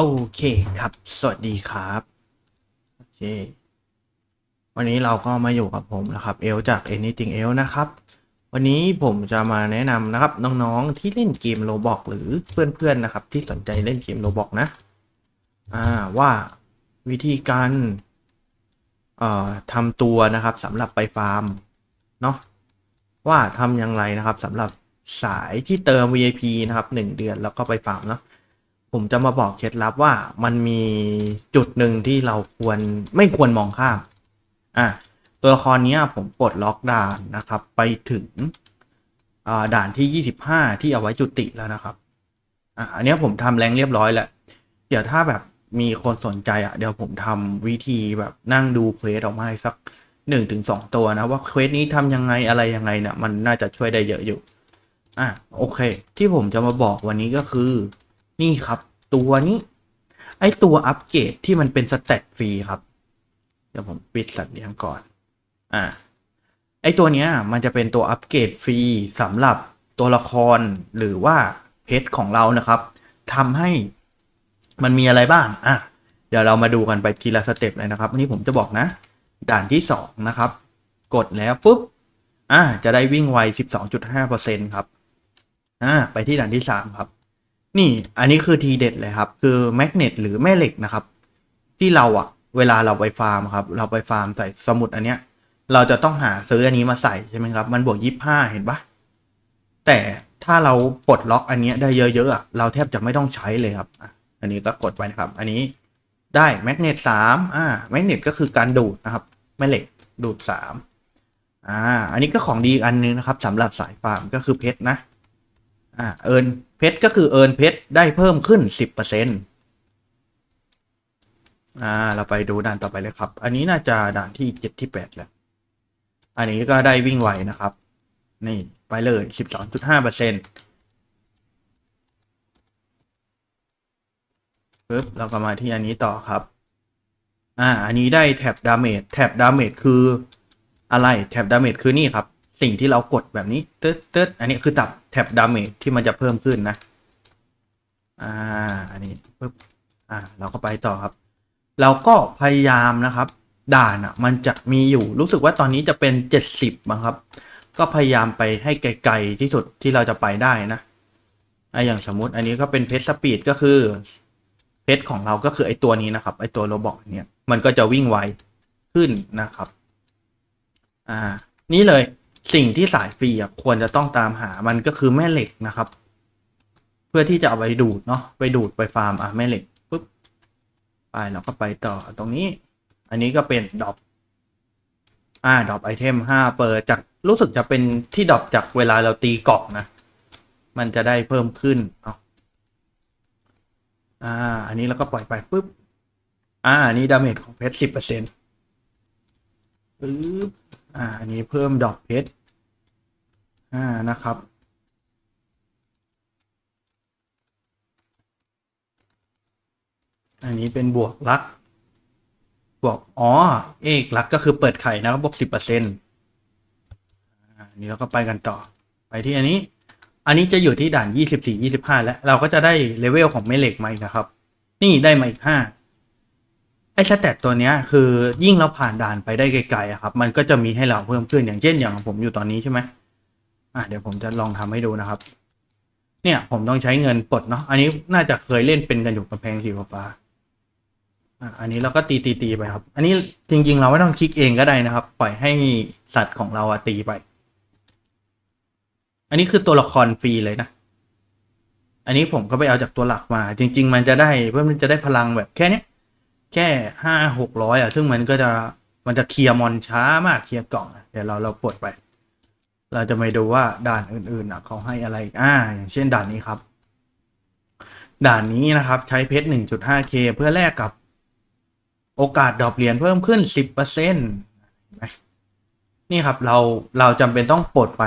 โอเคครับ สวัสดีครับ โอเค วันนี้เราก็มาอยู่กับผมนะครับ เอลจาก Anything Else นะครับ วันนี้ผมจะมาแนะนำนะครับ น้องๆที่เล่นเกมโ o บอกหรือเพื่อนๆนะครับ ที่สนใจเล่นเกมโ o บอกนะ อ่าว่าวิธีการเอ่อทำตัวนะครับสำหรับไปฟาร์มเนาะว่าทำอย่างไรนะครับสำหรับสายที่เติม VIP นะครับหนึ่งเดือนแล้วก็ไปฟาร์มเนาะ ผมจะมาบอกเคล็ดลับว่ามันมีจุดหนึ่งที่เราควรไม่ควรมองข้าม อะ ตัวละครนี้ผมปลดล็อกด่านนะครับ ไปถึงด่านที่ 25 ที่เอาไว้จุติแล้วนะครับ อะอันนี้ผมทำแรงเรียบร้อยแล้ว เดี๋ยวถ้าแบบมีคนสนใจอะ เดี๋ยวผมทำวิธีแบบนั่งดูเควสออกมาให้สักหนึ่งถึงสองตัวนะ ว่าเควสนี้ทำยังไงอะไรยังไงเนี่ยมันน่าจะช่วยได้เยอะอยู่ อะโอเค ที่ผมจะมาบอกวันนี้ก็คือ นี่ครับตัวนี้ ไอตัวอัปเกรดที่มันเป็นสเตตฟรีครับ เดี๋ยวผมปิดสัตว์เลี้ยงก่อน อ่า ไอตัวเนี้ยมันจะเป็นตัวอัปเกรดฟรีสำหรับตัวละครหรือว่าเพชรของเรานะครับทำให้มันมีอะไรบ้าง อะ เดี๋ยวเรามาดูกันไปทีละสเต็ปเลยนะครับ วันนี้ผมจะบอกนะ ด่านที่สองนะครับ กดแล้วปุ๊บ อ่าจะได้วิ่งไว 12.5%ครับ อ่าไปที่ด่านที่สามครับ นี่อันนี้คือทีเด็ดเลยครับ คือแมกเนตหรือแม่เหล็กนะครับ ที่เราอะเวลาเราไปฟาร์มครับ เราไปฟาร์มใส่สมุดอันเนี้ย เราจะต้องหาซื้ออันนี้มาใส่ใช่ไหมครับ มันบวกยี่ห้าเห็นปะแต่ถ้าเราปลดล็อกอันเนี้ยได้เยอะๆอะเราแทบจะไม่ต้องใช้เลยครับอันนี้ก็กดไปนะครับ อันนี้ได้แมกเนตสามอ่าแมกเนตก็คือการดูดนะครับ แม่เหล็กดูดสามอ่า อันนี้ก็ของดีอันนึงนะครับสำหรับสายฟาร์มก็คือเพชรนะ อ่า เอิน เพชรก็คือเอินเพชรได้เพิ่มขึ้นสิบเปอร์เซ็นต์อ่าเราไปดูด่านต่อไปเลยครับ อันนี้น่าจะด่านที่เจ็ดที่แปดแล้วอันนี้ก็ได้วิ่งไวนะครับ นี่ไปเลยสิบสองจุดห้าเปอร์เซ็นต์ปึ๊บเราก็มาที่อันนี้ต่อครับ อ่า อันนี้ได้แท็บดาเมจแท็บดาเมจคืออะไรแท็บดาเมจคือนี่ครับ สิ่งที่เรากดแบบนี้ตึ๊ดตึ๊ดอันนี้คือตับแท็บดาเมจที่มันจะเพิ่มขึ้นนะ อ่า อันนี้ปึ๊บ อ่า เราก็ไปต่อครับ เราก็พยายามนะครับ ด่านอะ มันจะมีอยู่ รู้สึกว่าตอนนี้จะเป็นเจ็ดสิบมั้งครับ ก็พยายามไปให้ไกลๆที่สุดที่เราจะไปได้นะอะอย่างสมมติอันนี้ก็เป็นเพชรสปีดก็คือเพชรของเราก็คือไอตัวนี้นะครับ ไอตัวโรบอกเนี่ย มันก็จะวิ่งไวขึ้นนะครับ อ่า นี่เลย สิ่งที่สายฟรีอะควรจะต้องตามหามันก็คือแม่เหล็กนะครับ เพื่อที่จะเอาไปดูดเนาะไปดูดไปฟาร์มอะแม่เหล็กปุ๊บไปเราก็ไปต่อตรงนี้ อันนี้ก็เป็นดรอปอ่าดรอปไอเทมห้าเปิดจากรู้สึกจะเป็นที่ดรอปจากเวลาเราตีเกาะนะ มันจะได้เพิ่มขึ้นเนาะอ่า อันนี้เราก็ปล่อยไปปุ๊บอ่าอันนี้ดาเมจของเพชรสิบเปอร์เซ็นต์ปึ๊บอ่าอันนี้เพิ่มดอกเพชร อ่านะครับ อันนี้เป็นบวกลัก บวกอ๋อ เอกลักก็คือเปิดไข่นะครับบวกสิบเปอร์เซ็นต์อันนี้เราก็ไปกันต่อ ไปที่อันนี้ อันนี้จะอยู่ที่ด่านยี่สิบสี่ยี่สิบห้าแล้วเราก็จะได้เลเวลของแม่เหล็กมาอีกนะครับ นี่ได้มาอีกห้าไอ้สแตทตัวเนี้ยคือยิ่งเราผ่านด่านไปได้ไกลๆครับ มันก็จะมีให้เราเพิ่มขึ้นอย่างเช่นอย่างผมอยู่ตอนนี้ใช่ไหม อะเดี๋ยวผมจะลองทำให้ดูนะครับ เนี่ยผมต้องใช้เงินปลดเนาะอันนี้น่าจะเคยเล่นเป็นกันอยู่กับแพงสีฟ้าอะอันนี้เราก็ตีตีตีไปครับ อันนี้จริง ๆ เราไม่ต้องคลิกเองก็ได้นะครับ ปล่อยให้สัตว์ของเราอะตีไป อันนี้คือตัวละครฟรีเลยนะอันนี้ผมก็ไปเอาจากตัวหลักมา จริง ๆ มันจะได้เพื่อมันจะได้พลังแบบแค่นี้แค่ห้าหกร้อยอะ ซึ่งมันก็จะมันจะเคลียร์มอนช้ามากเคลียร์กล่องเดี๋ยวเราเราปลดไป เราจะไปดูว่าด่านอื่นๆเขาให้อะไรอ่าอย่างเช่นด่านนี้ครับ ด่านนี้นะครับใช้เพชรหนึ่งจุดห้าเพื่อแลกกับโอกาสดรอปเหรียญเพิ่มขึ้นสิบเปอร์เซ็นต์นี่ครับเราเราจำเป็นต้องปลดไป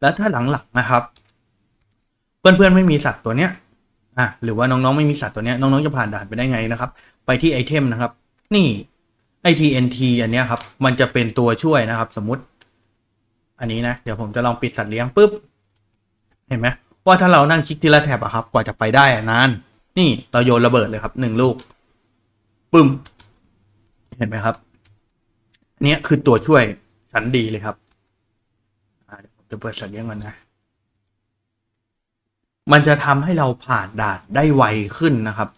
แล้วถ้าหลังๆนะครับ เพื่อนๆไม่มีสัตว์ตัวเนี้ยอะหรือว่าน้องๆไม่มีสัตว์ตัวเนี้ยน้องๆจะผ่านด่านไปได้ไงนะครับ ไปที่ไอเทมนะครับ นี่ ITNT อันเนี้ยครับ มันจะเป็นตัวช่วยนะครับ สมมติ อันนี้นะ เดี๋ยวผมจะลองปิดสัตว์เลี้ยงปุ๊บ เห็นไหมว่าถ้าเรานั่งคลิกทีละแถบอะครับ กว่าจะไปได้อะนาน นี่เราโยนระเบิดเลยครับหนึ่งลูกปึ้ม เห็นไหมครับอันเนี้ยคือตัวช่วยชั้นดีเลยครับเดี๋ยวผมจะเปิดสัญญาณก่อนนะ มันจะทำให้เราผ่านด่านได้ไวขึ้นนะครับ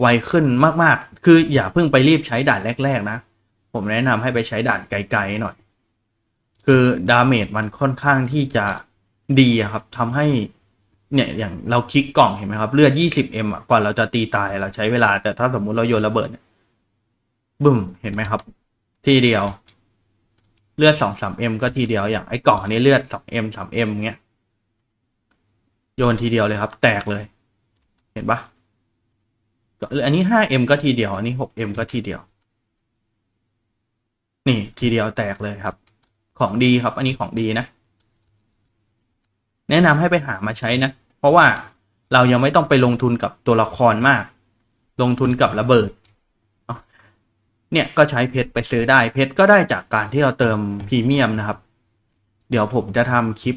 ไวขึ้นมากๆ คืออย่าเพิ่งไปรีบใช้ด่านแรก ๆ นะ ผมแนะนำให้ไปใช้ด่านไกลๆหน่อย คือดาเมจมันค่อนข้างที่จะดีครับทำให้เนี่ยอย่างเราคลิกกล่องเห็นไหมครับ เลือด 20m อะกว่าเราจะตีตายเราใช้เวลาแต่ถ้าสมมุติเราโยนระเบิดเนี่ยบึ้มเห็นไหมครับ ทีเดียว เลือด 2-3m ก็ทีเดียวอย่างไอ้กล่องอันนี้เลือด 2m 3m เงี้ยโยนทีเดียวเลยครับ แตกเลย เห็นปะก็อันนี้ 5m ก็ทีเดียว อันนี้ 6m ก็ทีเดียว นี่ทีเดียวแตกเลยครับ ของดีครับ อันนี้ของดีนะ แนะนำให้ไปหามาใช้นะ เพราะว่าเรายังไม่ต้องไปลงทุนกับตัวละครมาก ลงทุนกับระเบิด เนี่ยก็ใช้เพชรไปซื้อได้เพชรก็ได้จากการที่เราเติมพรีเมียมนะครับ เดี๋ยวผมจะทำคลิป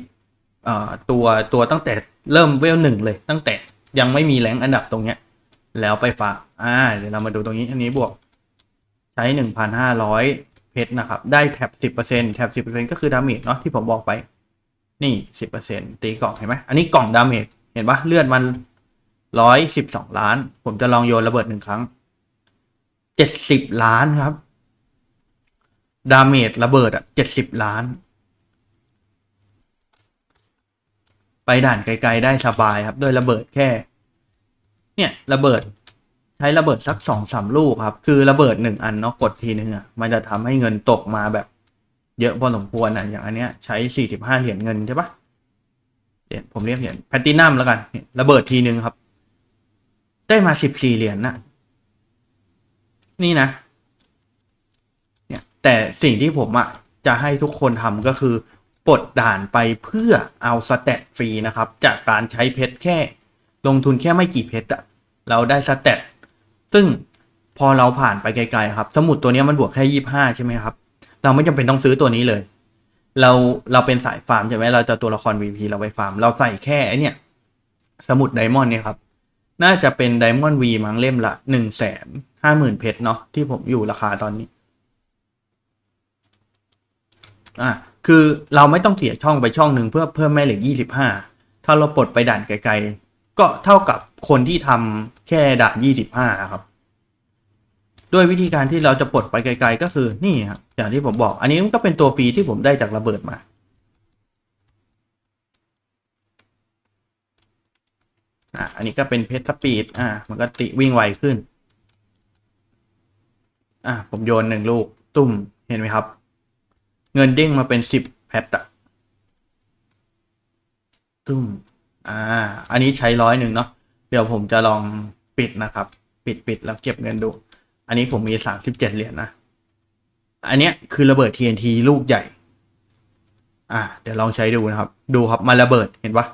ตัวตัวตั้งแต่เริ่มเวลหนึ่งเลย ตั้งแต่ยังไม่มีแรงอันดับตรงเนี้ย แล้วไปฝากอ่าเดี๋ยวเรามาดูตรงนี้อันนี้บวก ใช้หนึ่งพันห้าร้อย เพชรนะครับ ได้แท็บสิบเปอร์เซ็นแท็บสิบเปอร์เซ็นก็คือดาเมจเนาะที่ผมบอกไป นี่สิบเปอร์เซ็นตีกล่องเห็นไหมอันนี้กล่องดาเมจเห็นปะเลือดมันร้อยสิบสองล้าน ผมจะลองโยนระเบิดหนึ่งครั้งเจ็ดสิบล้านครับ ดาเมจระเบิดอะเจ็ดสิบล้าน ไปด่านไกลๆได้สบายครับ ด้วยระเบิดแค่ เนี่ยระเบิด ใช้ระเบิดสักสองสามลูกครับ คือระเบิดหนึ่งอันเนาะกดทีนึงอะมันจะทำให้เงินตกมาแบบ เยอะพอสมควรอะอย่างอันเนี้ยใช้สี่สิบห้าเหรียญเงินใช่ปะเหรียญผมเรียกเหรียญแพตตินัมแล้วกัน ระเบิดทีนึงครับ ได้มาสิบสี่เหรียญน่ะนี่นะ เนี่ย แต่สิ่งที่ผมอะจะให้ทุกคนทำก็คือปลดด่านไปเพื่อเอาสเตตฟรีนะครับ จากการใช้เพชรแค่ ลงทุนแค่ไม่กี่เพชรอะเราได้สเตต ซึ่งพอเราผ่านไปไกลๆครับ สมุดตัวนี้มันบวกแค่ยี่ห้าใช่ไหมครับ เราไม่จำเป็นต้องซื้อตัวนี้เลย เราเราเป็นสายฟาร์มใช่ไหมเราจะตัวละคร VP เราไปฟาร์ม เราใส่แค่ไอเนี่ยสมุดไดมอนด์เนี่ยครับ น่าจะเป็นไดมอนด์วีมั้งเล่มละหนึ่งแสนห้าหมื่นเพชรเนาะที่ผมอยู่ราคาตอนนี้ อะคือเราไม่ต้องเสียช่องไปช่องหนึ่งเพื่อเพิ่มแม่เหล็กยี่สิบห้าถ้าเราปลดไปด่านไกล ก็เท่ากับคนที่ทำแค่ด่านยี่สิบห้าครับ ด้วยวิธีการที่เราจะปลดไปไกล ๆ ก็คือนี่ครับอย่างที่ผมบอก อันนี้มันก็เป็นตัวฟรีที่ผมได้จากระเบิดมาอะอันนี้ก็เป็นเพชรสปีดอะมันก็ติวิ่งไวขึ้น อะผมโยนหนึ่งลูก ตุ้มเห็นไหมครับ เงินเด้งมาเป็นสิบแพทอะตุ้ม อ่า อันนี้ใช้ร้อยหนึ่งเนาะเดี๋ยวผมจะลองปิดนะครับ ปิดปิดแล้วเก็บเงินดู อันนี้ผมมีสามสิบเจ็ดเหรียญนะ อันเนี้ยคือระเบิด TNT ลูกใหญ่ อ่า เดี๋ยวลองใช้ดูนะครับ ดูครับมาระเบิดเห็นปะ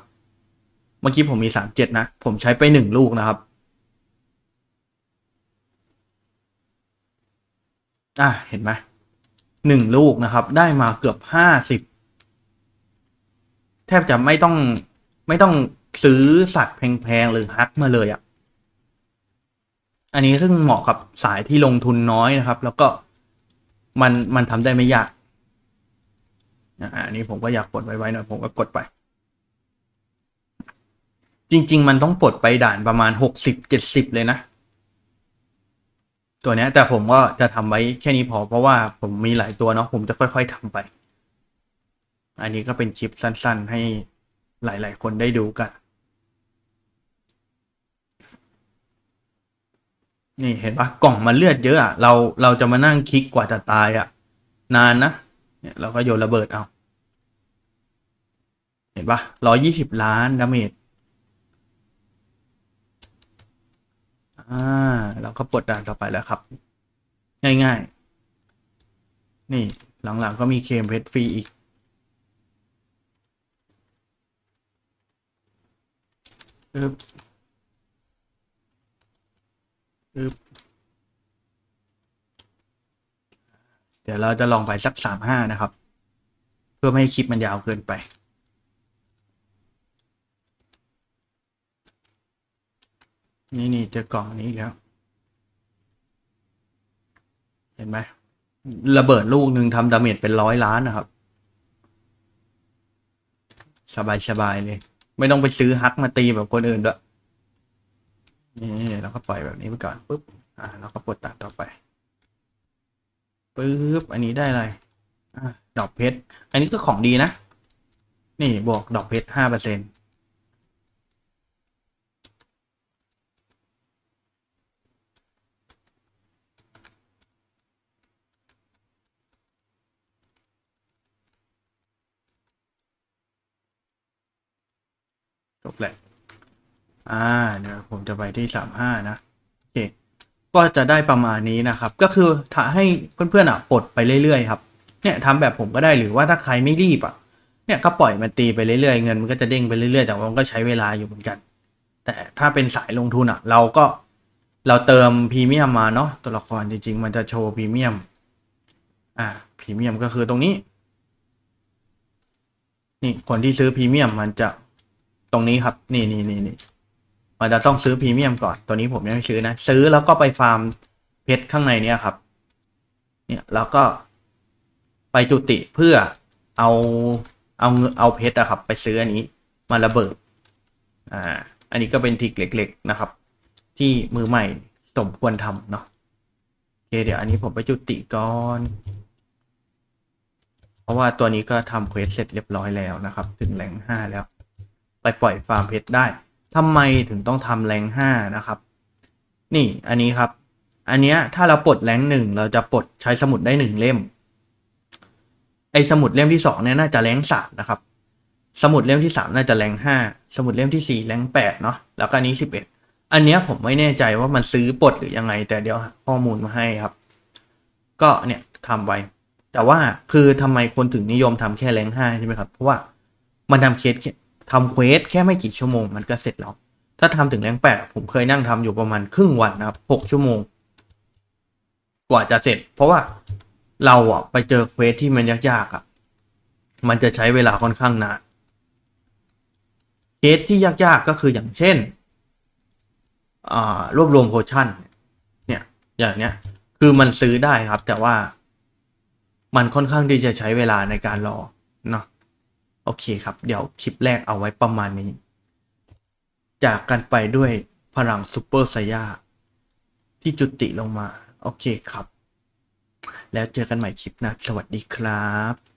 เมื่อกี้ผมมีสามเจ็ดนะ ผมใช้ไปหนึ่งลูกนะครับ อ่าเห็นไหมหนึ่งลูกนะครับ ได้มาเกือบห้าสิบแทบจะไม่ต้อง ไม่ต้องซื้อสัตว์แพงๆหรือฮักมาเลยอะ่ะ อันนี้ซึ่งเหมาะกับสายที่ลงทุนน้อยนะครับ แล้วก็มันมันทำได้ไม่ยากอันนี้ผมก็อยากกดไว้ๆหน่อยผมก็กดไป จริง ๆ มันต้องปลดไปด่านประมาณหกสิบเจ็ดสิบเลยนะ ตัวเนี้ยแต่ผมก็จะทำไว้แค่นี้พอเพราะว่าผมมีหลายตัวเนาะผมจะค่อย ๆทำไป อันนี้ก็เป็นคลิปสั้น ๆ ให้ หลาย ๆ คนได้ดูกัน นี่เห็นปะกล่องมันเลือดเยอะอะเราเราจะมานั่งคลิกกว่าจะตายอะนานนะเนี่ยเราก็โยนระเบิดเอา เห็นปะร้อยี่สิบล้านดาเมจอ่าเราก็ปลดด่านต่อไปแล้วครับ ง่าย ๆ นี่หลังๆก็มีเคมเพชรฟรีอีก อึบอึบเดี๋ยวเราจะลองไปสักสามห้านะครับ เพื่อไม่ให้คลิปมันยาวเกินไปนี่นี่เจอกล่องนี้แล้ว เห็นไหมระเบิดลูกหนึ่งทำดาเมจเป็นร้อยล้านนะครับ สบายสบายเลย ไม่ต้องไปซื้อฮักมาตีแบบคนอื่นด้วยนี่เราก็ปล่อยแบบนี้ไปก่อนปุ๊บอ่าเราก็ปลดตัดต่อไปปุ๊บอันนี้ได้อะไรอ่าดอกเพชรอันนี้ก็ของดีนะ นี่บวกดอกเพชรห้าเปอร์เซ็นต์ จบแหละ อ่า เดี๋ยวผมจะไปที่สามห้านะ โอเค ก็จะได้ประมาณนี้นะครับ ก็คือถ้าให้เพื่อนๆอะปลดไปเรื่อยๆครับ เนี่ยทำแบบผมก็ได้หรือว่าถ้าใครไม่รีบอะ เนี่ยก็ปล่อยมันตีไปเรื่อยๆ เงินมันก็จะเด้งไปเรื่อยๆ แต่ว่ามันก็ใช้เวลาอยู่เหมือนกัน แต่ถ้าเป็นสายลงทุนอะ เราก็เราเติมพรีเมียมมาเนาะตัวละครจริงๆ มันจะโชว์พรีเมียม อ่าพรีเมียมก็คือตรงนี้ นี่คนที่ซื้อพรีเมียมมันจะ ตรงนี้ครับ นี่นี่นี่นี่มันจะต้องซื้อพรีเมียมก่อนตัวนี้ผมยังไม่ซื้อนะ ซื้อแล้วก็ไปฟาร์มเพชรข้างในเนี้ยครับ เนี่ยแล้วก็ไปจุติเพื่อเอาเอาเอาเพชรอะครับ ไปซื้ออันนี้มาระเบิด อ่า อันนี้ก็เป็นทิกเล็ก ๆนะครับ ที่มือใหม่สมควรทำเนาะโอเคเดี๋ยวอันนี้ผมไปจุติก่อน เพราะว่าตัวนี้ก็ทำเควสเสร็จเรียบร้อยแล้วนะครับ ถึงแรงห้าแล้ว ไปปล่อยฟาร์มเพชรได้ทำไมถึงต้องทำแรงห้านะครับ นี่อันนี้ครับ อันเนี้ยถ้าเราปลดแรงหนึ่งเราจะปลดใช้สมุดได้หนึ่งเล่ม ไอสมุดเล่มที่สองเนี่ยน่าจะแรงสามนะครับ สมุดเล่มที่สามน่าจะแรงห้าสมุดเล่มที่สี่แรงแปดเนาะแล้วก็นนี้สิบเอ็ดอันเนี้ยผมไม่แน่ใจว่ามันซื้อปลดหรือยังไง แต่เดี๋ยวข้อมูลมาให้ครับ ก็เนี่ยทำไว้แต่ว่าคือทำไมคนถึงนิยมทำแค่แรงห้าใช่ไหมครับ เพราะว่ามันทำเคส ทำเควสแค่ไม่กี่ชั่วโมงมันก็เสร็จแล้ว ถ้าทำถึงแรงแปดผมเคยนั่งทำอยู่ประมาณครึ่งวันนะครับหกชั่วโมง กว่าจะเสร็จ เพราะว่าเราอะไปเจอเควสที่มันยากๆอะมันจะใช้เวลาค่อนข้างนานเคสที่ยากๆก็คืออย่างเช่นรวบรวมโพชั่นเนี่ยอย่างเนี้ยคือมันซื้อได้ครับ แต่ว่ามันค่อนข้างที่จะใช้เวลาในการรอเนาะ โอเคครับ เดี๋ยวคลิปแรกเอาไว้ประมาณนี้ จากกันไปด้วยพลังซูเปอร์ไซย่าที่จุติลงมา โอเคครับ แล้วเจอกันใหม่คลิปหนะสวัสดีครับ